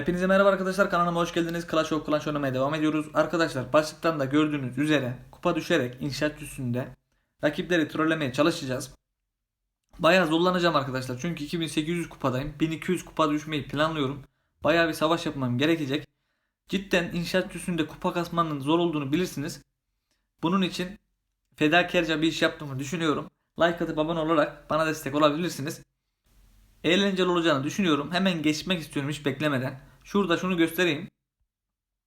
Hepinize merhaba arkadaşlar kanalıma hoş geldiniz. Clash of Clans oynamaya devam ediyoruz. Arkadaşlar başlıktan da gördüğünüz üzere kupa düşerek inşaat üstünde rakipleri trollemeye çalışacağız. Bayağı zorlanacağım arkadaşlar çünkü 2800 kupadayım. 1200 kupa düşmeyi planlıyorum. Bayağı bir savaş yapmam gerekecek. Cidden inşaat üstünde kupa kasmanın zor olduğunu bilirsiniz. Bunun için fedakarca bir iş yaptığımı düşünüyorum. Like atıp abone olarak bana destek olabilirsiniz eğlenceli olacağını düşünüyorum. Hemen geçmek istiyorum hiç beklemeden. Şurada şunu göstereyim.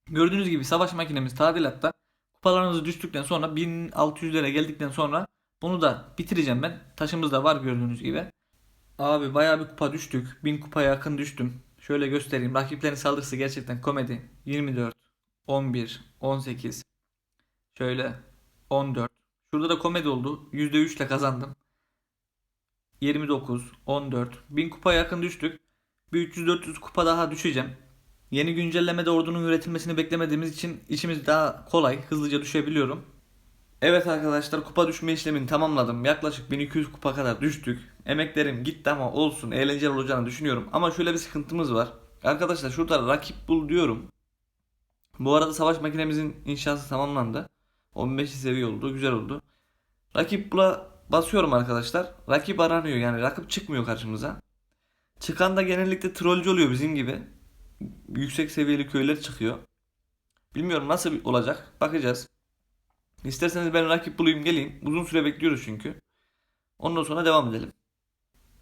Gördüğünüz gibi savaş makinemiz tadilatta. Kupalarınızı düştükten sonra 1600'lere geldikten sonra bunu da bitireceğim ben. Taşımız da var gördüğünüz gibi. Abi bayağı bir kupa düştük. 1000 kupaya yakın düştüm. Şöyle göstereyim. Rakiplerin saldırısı gerçekten komedi. 24, 11, 18, şöyle 14. Şurada da komedi oldu. %3 ile kazandım. 29, 14. 1000 kupa yakın düştük. Bir 300-400 kupa daha düşeceğim. Yeni güncellemede ordunun üretilmesini beklemediğimiz için işimiz daha kolay, hızlıca düşebiliyorum. Evet arkadaşlar kupa düşme işlemini tamamladım. Yaklaşık 1200 kupa kadar düştük. Emeklerim gitti ama olsun eğlenceli olacağını düşünüyorum. Ama şöyle bir sıkıntımız var. Arkadaşlar şurada rakip bul diyorum. Bu arada savaş makinemizin inşası tamamlandı. 15 seviye oldu. Güzel oldu. Rakip bula basıyorum arkadaşlar. Rakip aranıyor yani rakip çıkmıyor karşımıza. Çıkan da genellikle trollcü oluyor bizim gibi. Yüksek seviyeli köyler çıkıyor. Bilmiyorum nasıl olacak. Bakacağız. İsterseniz ben rakip bulayım geleyim. Uzun süre bekliyoruz çünkü. Ondan sonra devam edelim.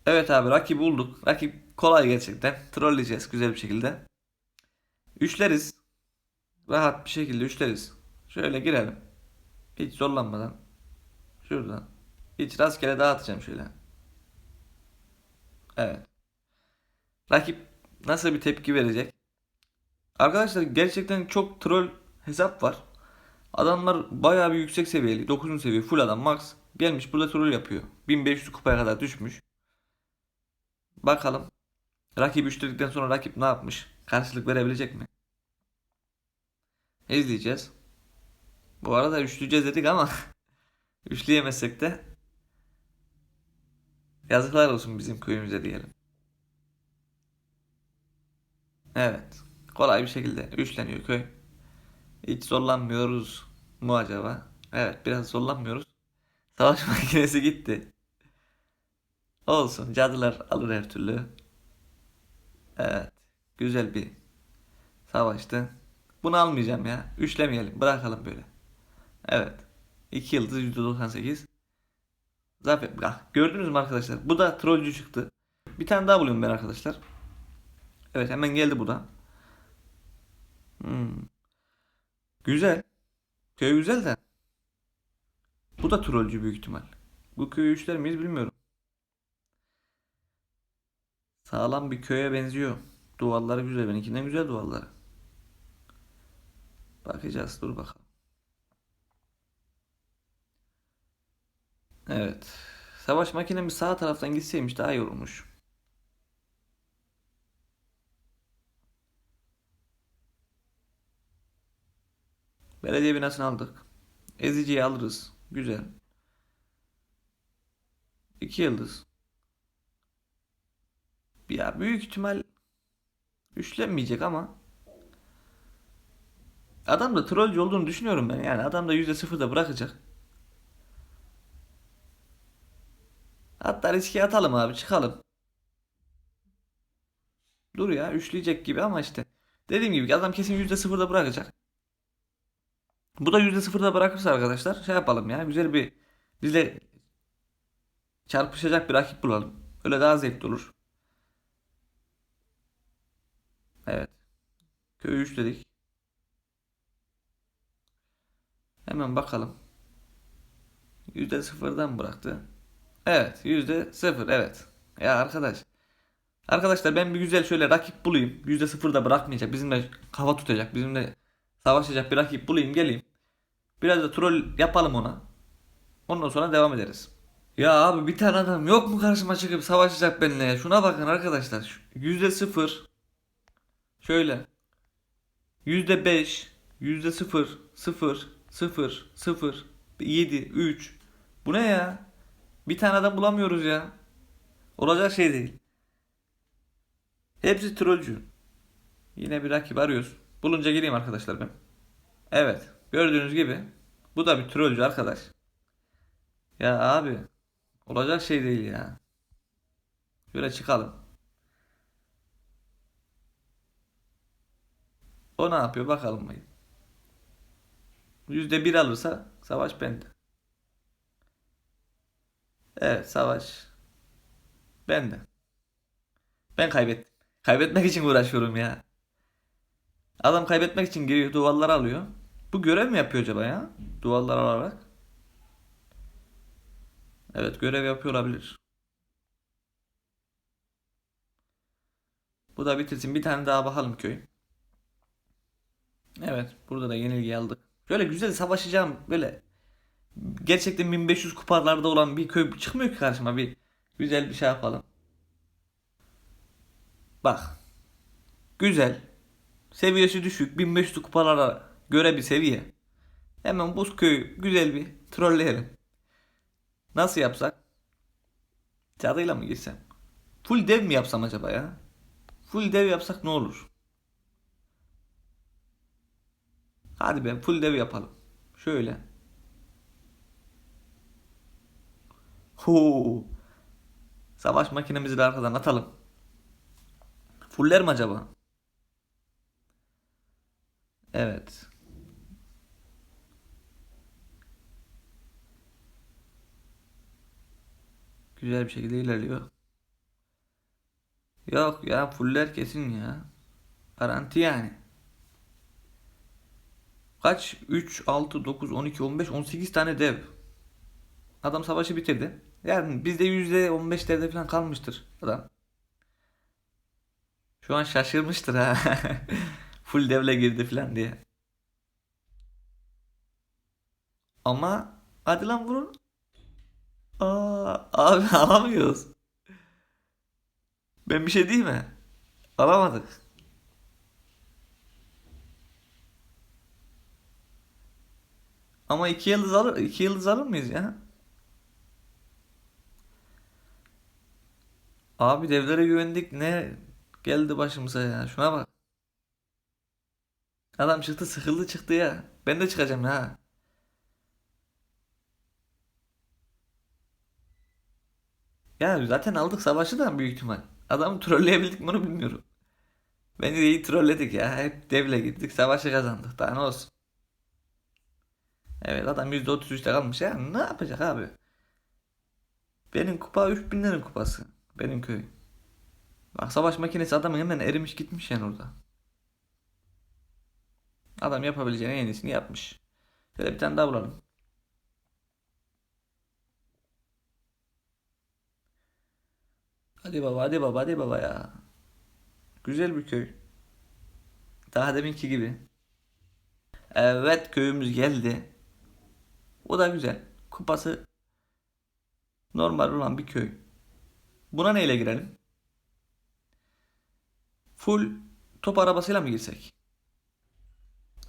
Evet abi rakip bulduk. Rakip kolay gerçekten. Trolleyeceğiz güzel bir şekilde. Üçleriz. Rahat bir şekilde üçleriz. Şöyle girelim. Hiç zorlanmadan. Şuradan. Hiç rastgele dağıtacağım şöyle. Evet. Rakip nasıl bir tepki verecek? Arkadaşlar gerçekten çok troll hesap var. Adamlar bayağı bir yüksek seviyeli. 9. seviye full adam max. Gelmiş burada troll yapıyor. 1500 kupaya kadar düşmüş. Bakalım. Rakip üçledikten sonra rakip ne yapmış? Karşılık verebilecek mi? İzleyeceğiz. Bu arada üçleyeceğiz dedik ama üçleyemezsek de Yazıklar olsun bizim köyümüze diyelim. Evet. Kolay bir şekilde üçleniyor köy. Hiç zorlanmıyoruz mu acaba? Evet biraz zorlanmıyoruz. Savaş makinesi gitti. Olsun cadılar alır her türlü. Evet. Güzel bir savaştı. Bunu almayacağım ya. Üçlemeyelim. Bırakalım böyle. Evet. 2 yıldız %98. Zafer. Ah, gördünüz mü arkadaşlar? Bu da trollcü çıktı. Bir tane daha buluyorum ben arkadaşlar. Evet hemen geldi bu da. Hmm. Güzel. Köy güzel de. Bu da trollcü büyük ihtimal. Bu köyü üçler miyiz bilmiyorum. Sağlam bir köye benziyor. Duvarları güzel. Benimkinden güzel duvarları. Bakacağız. Dur bakalım. Evet. Savaş makinemiz sağ taraftan gitseymiş daha iyi olurmuş. Belediye binasını aldık. Eziciyi alırız. Güzel. İki yıldız. Ya büyük ihtimal üçlenmeyecek ama adam da trollcü olduğunu düşünüyorum ben. Yani adam da yüzde sıfırda bırakacak. Hatta riske atalım abi çıkalım. Dur ya üçleyecek gibi ama işte. Dediğim gibi adam kesin yüzde sıfırda bırakacak. Bu da yüzde sıfırda bırakırsa arkadaşlar şey yapalım ya güzel bir bizle çarpışacak bir rakip bulalım. Öyle daha zevkli olur. Evet. Köyü üçledik. Hemen bakalım. Yüzde sıfırdan bıraktı. Evet yüzde sıfır evet. Ya arkadaş. Arkadaşlar ben bir güzel şöyle rakip bulayım. Yüzde sıfırda bırakmayacak. Bizimle kafa tutacak. Bizimle savaşacak bir rakip bulayım geleyim. Biraz da troll yapalım ona. Ondan sonra devam ederiz. Ya abi bir tane adam yok mu karşıma çıkıp savaşacak benimle ya? Şuna bakın arkadaşlar. Yüzde sıfır. Şöyle. Yüzde beş. Yüzde sıfır. Sıfır. Sıfır. Sıfır. Yedi. Üç. Bu ne ya? Bir tane adam bulamıyoruz ya. Olacak şey değil. Hepsi trollcü. Yine bir rakip arıyoruz. Bulunca gireyim arkadaşlar ben. Evet. Gördüğünüz gibi. Bu da bir trollcü arkadaş. Ya abi. Olacak şey değil ya. Şöyle çıkalım. O ne yapıyor bakalım. bakayım. Yüzde bir alırsa savaş bende. Evet savaş bende. Ben kaybettim. Kaybetmek için uğraşıyorum ya. Adam kaybetmek için giriyor duvarları alıyor. Bu görev mi yapıyor acaba ya? Duvarlar alarak. Evet görev yapıyor olabilir. Bu da bitirsin. Bir tane daha bakalım köy. Evet burada da yenilgi aldık. Böyle güzel savaşacağım böyle gerçekten 1500 kupalarda olan bir köy çıkmıyor ki karşıma bir güzel bir şey yapalım. Bak. Güzel. Seviyesi düşük 1500 kupalara göre bir seviye. Hemen bu köyü güzel bir trolleyelim. Nasıl yapsak? Cadıyla mı girsem? Full dev mi yapsam acaba ya? Full dev yapsak ne olur? Hadi be full dev yapalım. Şöyle. Huu. Savaş makinemizi de arkadan atalım. Fuller mi acaba? Evet. Güzel bir şekilde ilerliyor. Yok ya fuller kesin ya. Garanti yani. Kaç? 3, 6, 9, 12, 15, 18 tane dev. Adam savaşı bitirdi. Yani bizde %15'lerde falan kalmıştır adam. Şu an şaşırmıştır ha. Full devle girdi falan diye. Ama hadi lan vurun. Aa, abi alamıyoruz. Ben bir şey diyeyim mi? Alamadık. Ama iki yıldız alır, iki yıldız alır mıyız ya? Abi devlere güvendik ne geldi başımıza ya. Şuna bak. Adam çıktı sıkıldı çıktı ya. Ben de çıkacağım ya. Ya zaten aldık savaşı da büyük ihtimal. Adamı trolleyebildik mi onu bilmiyorum. Bence de iyi trolledik ya. Hep devle gittik savaşı kazandık. Daha ne olsun. Evet adam %33'te kalmış ya. Ne yapacak abi? Benim kupa 3000'lerin kupası. Benim köy. Bak savaş makinesi adamın hemen erimiş gitmiş yani orada. Adam yapabileceğinin en iyisini yapmış. Şöyle bir tane daha bulalım. Hadi baba hadi baba hadi baba ya. Güzel bir köy. Daha deminki gibi. Evet köyümüz geldi. O da güzel. Kupası normal olan bir köy. Buna neyle girelim? Full top arabasıyla mı girsek?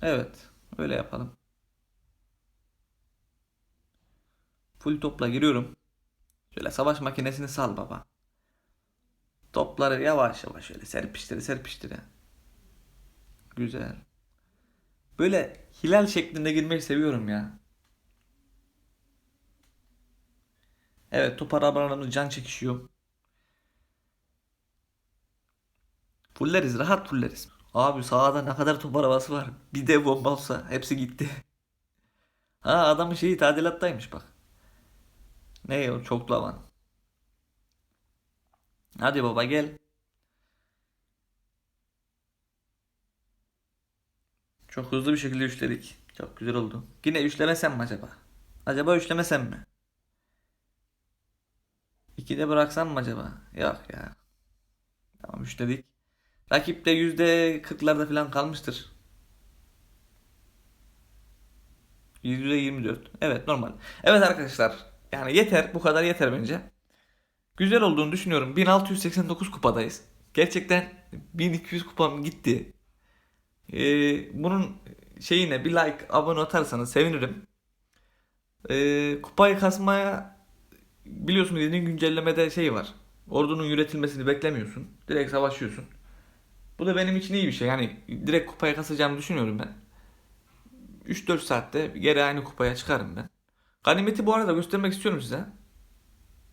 Evet, öyle yapalım. Full topla giriyorum. Şöyle savaş makinesini sal baba. Topları yavaş yavaş şöyle serpiştire serpiştire. Güzel. Böyle hilal şeklinde girmeyi seviyorum ya. Evet top arabalarımız can çekişiyor. Fulleriz rahat fulleriz. Abi sağda ne kadar top arabası var. Bir de bomba olsa hepsi gitti. Ha adamın şeyi tadilattaymış bak. Ne o çoklu alan. Hadi baba gel. Çok hızlı bir şekilde üçledik. Çok güzel oldu. Yine üçlemesem mi acaba? Acaba üçlemesem mi? İkide bıraksam mı acaba? Yok ya. Tamam üçledik. Rakip de yüzde kırklarda falan kalmıştır. Yüzde yirmi dört. Evet normal. Evet arkadaşlar. Yani yeter. Bu kadar yeter bence. Güzel olduğunu düşünüyorum. 1689 kupadayız. Gerçekten 1200 kupam gitti. Ee, bunun şeyine bir like, abone atarsanız sevinirim. Ee, kupayı kasmaya biliyorsunuz yeni güncellemede şey var. Ordunun üretilmesini beklemiyorsun. Direkt savaşıyorsun. Bu da benim için iyi bir şey. Yani direkt kupaya kasacağımı düşünüyorum ben. 3-4 saatte geri aynı kupaya çıkarım ben. Ganimeti bu arada göstermek istiyorum size.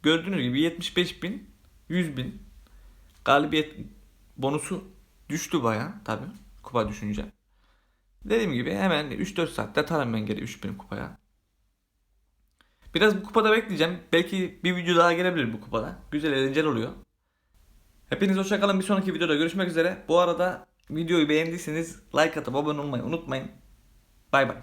Gördüğünüz gibi 75 bin, 100 bin. Galibiyet bonusu düştü baya tabi kupa düşünce. Dediğim gibi hemen 3-4 saatte atarım ben geri 3000 kupaya. Biraz bu kupada bekleyeceğim. Belki bir video daha gelebilir bu kupada. Güzel eğlenceli oluyor. Hepiniz hoşça kalın. Bir sonraki videoda görüşmek üzere. Bu arada videoyu beğendiyseniz like atıp abone olmayı unutmayın. Bay bay.